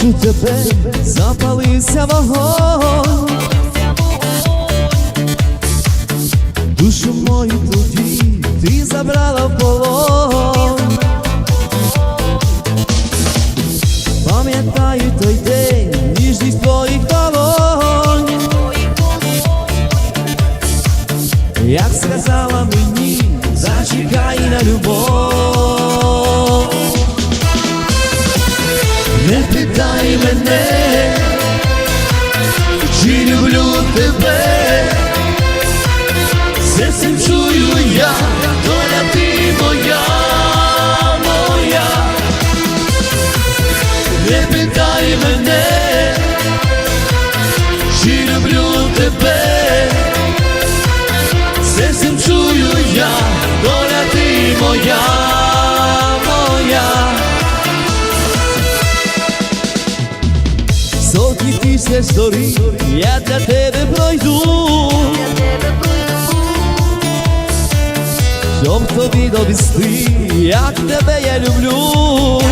бачу тебе, запалився вогонь. Душу мою тоді ти забрала в полон. Пам'ятаю той день, ніжність твоїх долонь. Як сказала мені, зачекай на любов. Питай мене, чи люблю тебе, серцем чую я, доля ти моя, моя. Не питай мене, чи люблю тебе, серцем чую я, доля ти моя. Сотні тисяч доріг я для тебе пройду, щоб тобі довести, як тебе я люблю.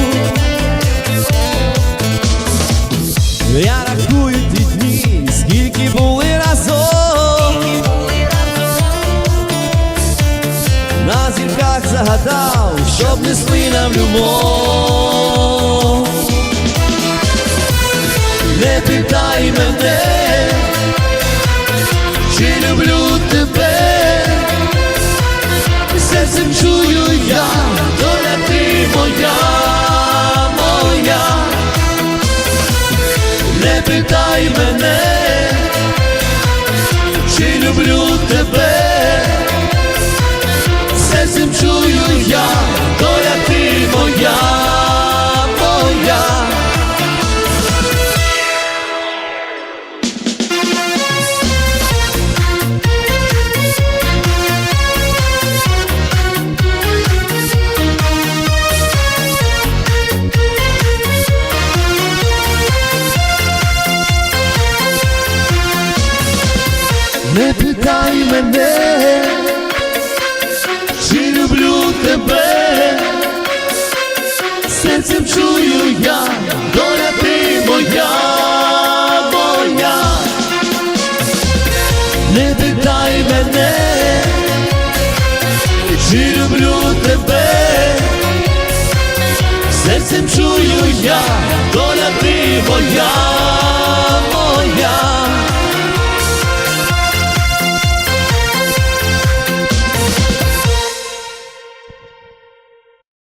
Я рахую ті дні, скільки були разом. На зірках загадав, щоб несли нам любов. Не питай мене, чи люблю тебе, серцем чую я, доля ти моя, моя. Не питай мене, чи люблю тебе, Не питай мене, чи люблю тебе, серцем чую я, доля ти моя, моя. Не питай мене, чи люблю тебе, серцем чую я, доля ти моя,